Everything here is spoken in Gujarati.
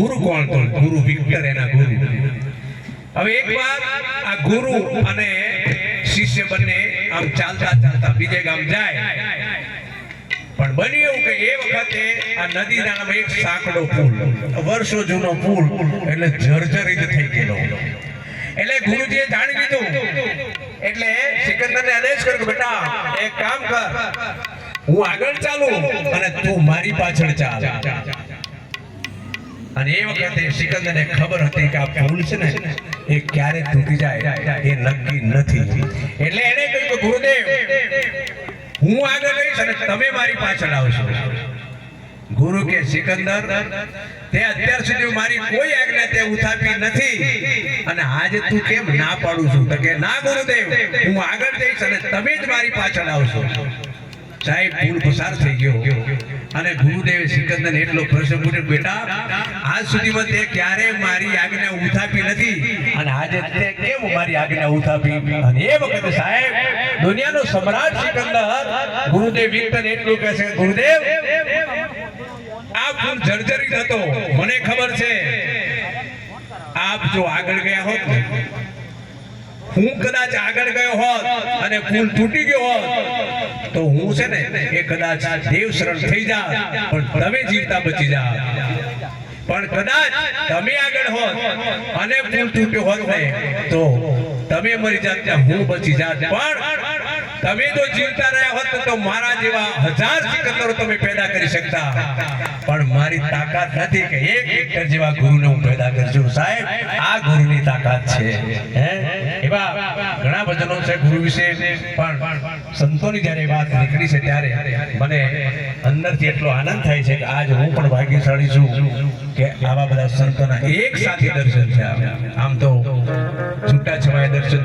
ગુરુ કોણ તો? ગુરુ વિક્ટર એના ગુરુ. હવે એકવાર આ ગુરુ અને શિષ્ય બંને આમ ચાલતા ચાલતા બીજે ગામ જાય. પણ બન્યું એવું કે એ વખતે આ નદી નાળામાં એક સાંકડો પુલ, વર્ષો જૂનો પુલ, એટલે જર્જરિત થઈ ગયેલો. એટલે ગુરુજીએ જાણી લીધું. એટલે સિકંદરને આદેશ કર્યો બેટા, એક કામ કર, હું આગળ ચાલુ અને તું મારી પાછળ ચાલ. અને એ વખતે સિકંદરને ખબર હતી કે આ ફૂલ છે ને, એ ક્યારે તૂટી જાય, એ નક્કી નથી. એટલે એને કહ્યું કે ગુરુદેવ, હું આગળ લઈશ અને તમે મારી પાછળ આવશો. ગુરુ કે સિકંદર તે અત્યાર સુધી મારી કોઈ આજ્ઞા તે ઉથાપી નથી. અને આજે તું કેમ ના પાડું છું? તો કે, ના, ગુરુદેવ, હું આગળ જઈશ અને તમે જ મારી પાછળ આવશો. સાહેબ પુલ પસાર થઈ ગયો. અને ગુરુદેવ સિકંદર એટલો પ્રસંગ ઉઠે બેટા, આજ સુધીમાં તે ક્યારે મારી આજ્ઞા ઉથાપી નથી. અને આજે તે કેમ મારી આજ્ઞા ઉથાપી? અને એ વખતે સાહેબ, દુનિયાનો સમ્રાટ સિકંદર ગુરુદેવ વિક્ટર એટલું કહે છે ગુરુદેવ આ ફૂલ જર્જરિત હતો, મને ખબર છે, આપ જો આગળ ગયા હોત હું કદાચ આગળ ગયો હોત અને ફૂલ તૂટી ગયો હોત તો હું છે ને, એ કદાચ દેવ શરણ થઈ જા, પણ તમે જીવતા બચી જા. પણ કદાચ તમે આગળ હોત, અને ફૂલ તૂટ્યો હોત ને, તો તમે મરી જાત હું બચી જાત. પણ તમે જો જીવતા રહ્યા હોત તો મારા જેવા હજાર સિકંદરો તમે પેદા કરી શકતા. પણ મારી તાકાત નથી કે એક વિક્ટર જેવા ગુરુને હું પેદા કરજો સાહેબ, આ ગુરુની તાકાત છે. હે? એવા ભજનો છે ગુરુ વિશે. પણ સંતોની જ્યારે વાત નીકળી છે ત્યારે મને અંદરથી એટલો આનંદ થાય છે કે આજ હું પણ ભાગ્યશાળી છું કે આવા બધા સંતોના એક સાથે દર્શન છે આમ તો છૂટા છવાયા દર્શન